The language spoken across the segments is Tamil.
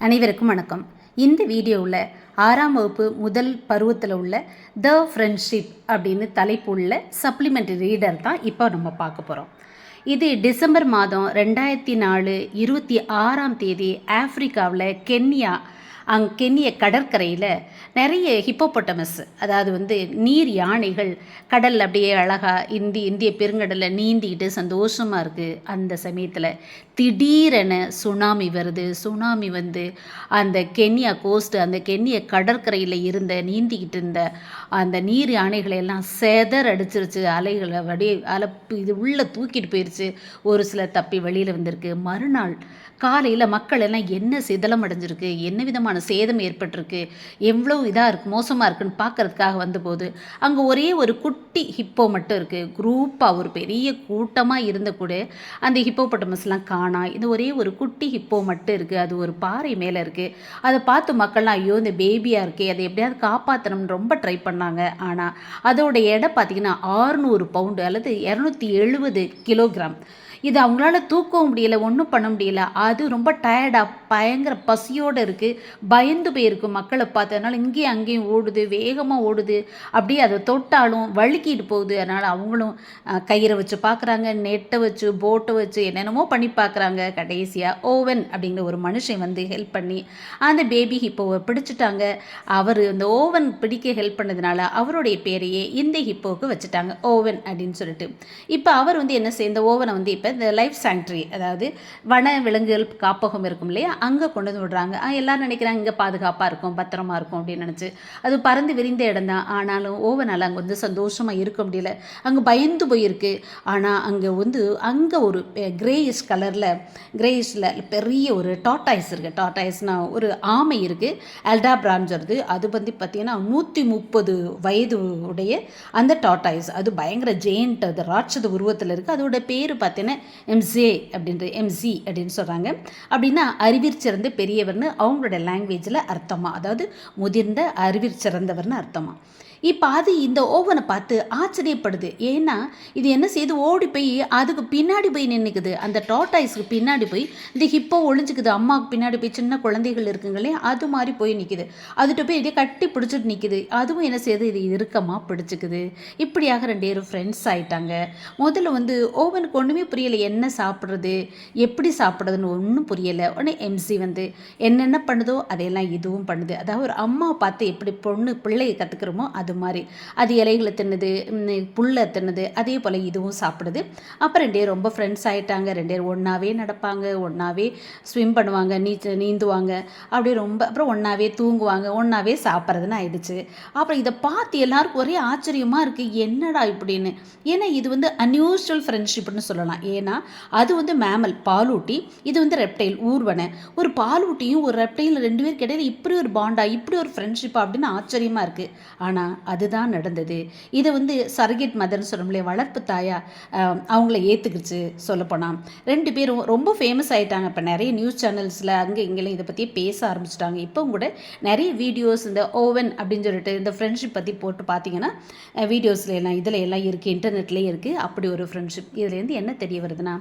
அனைவருக்கும் வணக்கம். இந்த வீடியோவில் ஆறாம் வகுப்பு முதல் பருவத்தில் உள்ள த ஃப்ரெண்ட்ஷிப் அப்படின்னு தலைப்பு உள்ள சப்ளிமெண்ட்ரி ரீடர் தான் இப்போ நம்ம பார்க்க போகிறோம் இது டிசம்பர் மாதம் ரெண்டாயிரத்தி நாலு இருபத்தி ஆறாம் தேதி ஆஃப்ரிக்காவில் கென்யா அங் கென்ய கடற்கரையில் நிறைய ஹிப்போபொட்டமஸ் அதாவது வந்து நீர் யானைகள் கடல் அப்படியே அழகாக இந்தி இந்திய பெருங்கடலில் நீந்திக்கிட்டு சந்தோஷமாக இருக்குது அந்த சமயத்தில் திடீரென சுனாமி வருது. சுனாமி வந்து அந்த கென்யா கோஸ்ட்டு அந்த கென்னிய கடற்கரையில் இருந்த நீந்திக்கிட்டு இருந்த அந்த நீர் யானைகளை எல்லாம் செதர் அடிச்சிருச்சு. அலைகளை வடி அலை இது உள்ளே தூக்கிட்டு போயிடுச்சு ஒரு சில தப்பி வெளியில் வந்திருக்கு. மறுநாள் காலையில் மக்கள் எல்லாம் என்ன சிதலம் அடைஞ்சிருக்கு? என்ன விதமான சேதம் ஏற்பட்டிருக்கு எவ்வளோ இதாக இருக்குது மோசமாக இருக்குன்னு பார்க்கறதுக்காக வந்தபோது அங்கே ஒரே ஒரு குட்டி ஹிப்போ மட்டும் இருக்குது குரூப்பாக ஒரு பெரிய கூட்டமாக இருந்த கூட அந்த ஹிப்போபட்டமஸ்லாம் காணா இது ஒரே ஒரு குட்டி ஹிப்போ மட்டும் இருக்குது அது ஒரு பாறை மேலே இருக்குது அதை பார்த்து மக்கள்லாம் ஐயோ இந்த பேபியாக இருக்கே அதை எப்படியாவது காப்பாற்றணும்னு ரொம்ப ட்ரை பண்ணாங்க. ஆனால் அதோட எடை பார்த்திங்கன்னா ஆறுநூறு பவுண்டு அல்லது இரநூத்தி எழுபது கிலோகிராம் இது அவங்களால தூக்கவும் முடியல ஒன்றும் பண்ண முடியல. அது ரொம்ப டயர்டாக பயங்கர பசியோடு இருக்குது பயந்து போயிருக்கு மக்களை பார்த்து. அதனால் இங்கேயும் அங்கேயும் ஓடுது வேகமாக ஓடுது. அப்படியே அதை தொட்டாலும் வழுக்கிட்டு போகுது. அதனால் அவங்களும் கயிறை வச்சு பார்க்குறாங்க நெட்டை வச்சு போட்டை வச்சு என்னென்னமோ பண்ணி பார்க்குறாங்க கடைசியாக ஓவன் அப்படிங்கிற ஒரு மனுஷன் வந்து ஹெல்ப் பண்ணி அந்த பேபி ஹிப்போவை பிடிச்சிட்டாங்க. அவர் அந்த ஓவன் பிடிக்க ஹெல்ப் பண்ணதுனால அவருடைய பேரையே இந்த ஹிப்போவுக்கு வச்சுட்டாங்க. ஓவன் அப்படின்னு சொல்லிட்டு. இப்போ அவர் வந்து என்ன செய்ய இந்த ஓவனை வந்து இப்போ இந்த லைஃப் சாங்க்ட்ரி அதாவது வன விலங்குகள் காப்பகம் இருக்கும் இல்லையா? அங்கே கொண்டு வந்து விடுறாங்க. எல்லோரும் நினைக்கிறாங்க இங்கே பாதுகாப்பாக இருக்கும் பத்திரமா இருக்கும் அப்படின்னு நினச்சி. அது பறந்து விரிந்த இடம் தான். ஆனாலும் ஓவனால் அங்கே வந்து சந்தோஷமாக இருக்க முடியல. அங்கே பயந்து போயிருக்கு. ஆனால் அங்கே வந்து அங்கே ஒரு கிரேயிஷ் கலரில் கிரேயிஷில் பெரிய ஒரு டாட்டாய்ஸ் இருக்குது டாட்டாய்ஸ்னால் ஒரு ஆமை இருக்குது அல்டா பிரான்ஸ் வருது அது வந்து பார்த்திங்கன்னா நூற்றி முப்பது வயது உடைய அந்த டாட்டாய்ஸ் அது பயங்கர ஜெயின்ட் அது ராட்சத உருவத்தில் இருக்குது அதோட பேர் பார்த்தீங்கன்னா எம்ஜே அப்படின்ற எம்சி அப்படின்னு சொல்கிறாங்க அப்படின்னா அறிவிற் சிறந்த பெரியவர்னு அவங்களோட லாங்குவேஜில் அர்த்தமாக அதாவது முதிர்ந்த அறிவிற் சிறந்தவர்னு அர்த்தமாக இப்போ அது இந்த ஓவனை பார்த்து ஆச்சரியப்படுது. ஏன்னா இது என்ன செய்யுது ஓடி போய் அதுக்கு பின்னாடி போய் நின்றுக்குது அந்த டாட்டாய்ஸ்க்கு பின்னாடி போய் இந்த ஹிப்போ ஒழிஞ்சிக்குது அம்மாவுக்கு பின்னாடி போய் சின்ன குழந்தைகள் இருக்குங்களே அது மாதிரி போய் நிற்குது அதுகிட்ட போய் இதே கட்டி பிடிச்சிட்டு நிற்குது அதுவும் என்ன செய்யுது இது இறுக்கமாக பிடிச்சிக்குது. இப்படியாக ரெண்டு பேரும் ஃப்ரெண்ட்ஸ் ஆயிட்டாங்க. முதல்ல வந்து ஓவனுக்கு ஒன்றுமே புரியலை என்ன சாப்பிட்றது எப்படி சாப்பிட்றதுன்னு ஒன்றும் புரியலை. உடனே எம்சி வந்து என்னென்ன பண்ணுதோ அதையெல்லாம் இதுவும் பண்ணுது. அதாவது ஒரு அம்மாவை பார்த்து எப்படி பொண்ணு பிள்ளையை கற்றுக்கிறோமோ அது மாதிரி. அது இலைகளை தின்னுது புல்லை தின்னுது அதே போல் இதுவும் சாப்பிடுது. அப்புறம் பேரும் ரொம்ப ஃப்ரெண்ட்ஸ் ஆகிட்டாங்க ரெண்டு பேர் ஒன்றாவே நடப்பாங்க ஒன்றாவே ஸ்விம் பண்ணுவாங்க நீச்ச நீந்துவாங்க. அப்படியே ரொம்ப அப்புறம் ஒன்றாவே தூங்குவாங்க ஒன்றாவே சாப்பிட்றதுன்னு ஆயிடுச்சு. அப்புறம் இதை பார்த்து எல்லாருக்கும் ஒரே ஆச்சரியமாக இருக்குது என்னடா இப்படின்னு? ஏன்னா இது வந்து அன்யூஷுவல் ஃப்ரெண்ட்ஷிப்னு சொல்லலாம். ஏன்னா அது வந்து மேமல் பாலூட்டி இது வந்து ரெப்டைல் ஊர்வனை. ஒரு பாலூட்டியும் ஒரு ரெப்டைல் ரெண்டு பேருக்கு இடையில இப்படி ஒரு பாண்டா இப்படி ஒரு ஃப்ரெண்ட்ஷிப்பா அப்படின்னு ஆச்சரியமாக இருக்குது ஆனால் அதுதான் நடந்தது. இதை வந்து சர்கிட் மதர்னு சொல்ல வளர்ப்பு தாயா அவங்கள ஏற்றுக்கிச்சு சொல்லப்போனால் ரெண்டு பேரும் ரொம்ப ஃபேமஸ் ஆகிட்டாங்க இப்போ நிறைய நியூஸ் சேனல்ஸில் அங்கே இங்கெல்லாம் இதை பற்றி பேச ஆரம்பிச்சிட்டாங்க. இப்போ கூட நிறைய வீடியோஸ் இந்த ஓவன் அப்படின்னு சொல்லிட்டு இந்த ஃப்ரெண்ட்ஷிப் பற்றி போட்டு பார்த்தீங்கன்னா வீடியோஸ்ல எல்லாம் இதில் எல்லாம் இருக்குது இன்டர்நெட்லேயே இருக்குது அப்படி ஒரு ஃப்ரெண்ட்ஷிப் இதுலேருந்து என்ன தெரிய வருதுன்னா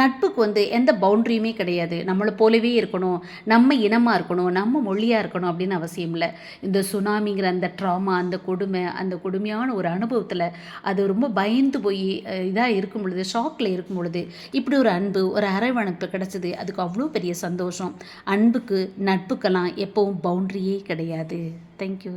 நட்புக்கு வந்து எந்த பவுண்ட்ரியுமே கிடையாது. நம்மளை போலவே இருக்கணும். நம்ம இனமாக இருக்கணும். நம்ம மொழியாக இருக்கணும் அப்படின்னு அவசியம் இல்லை. இந்த சுனாமிங்கிற அந்த ட்ராமா அந்த கொடுமை அந்த கொடுமையான ஒரு அனுபவத்தில் அது ரொம்ப பயந்து போய் இதாக இருக்கும் பொழுது ஷாக்கில் இருக்கும் பொழுது இப்படி ஒரு அன்பு ஒரு அரவணைப்பு கிடச்சிது அதுக்கு அவ்வளோ பெரிய சந்தோஷம். அன்புக்கு நட்புக்கெல்லாம் எப்போவும் பவுண்ட்ரியே கிடையாது. தேங்க்யூ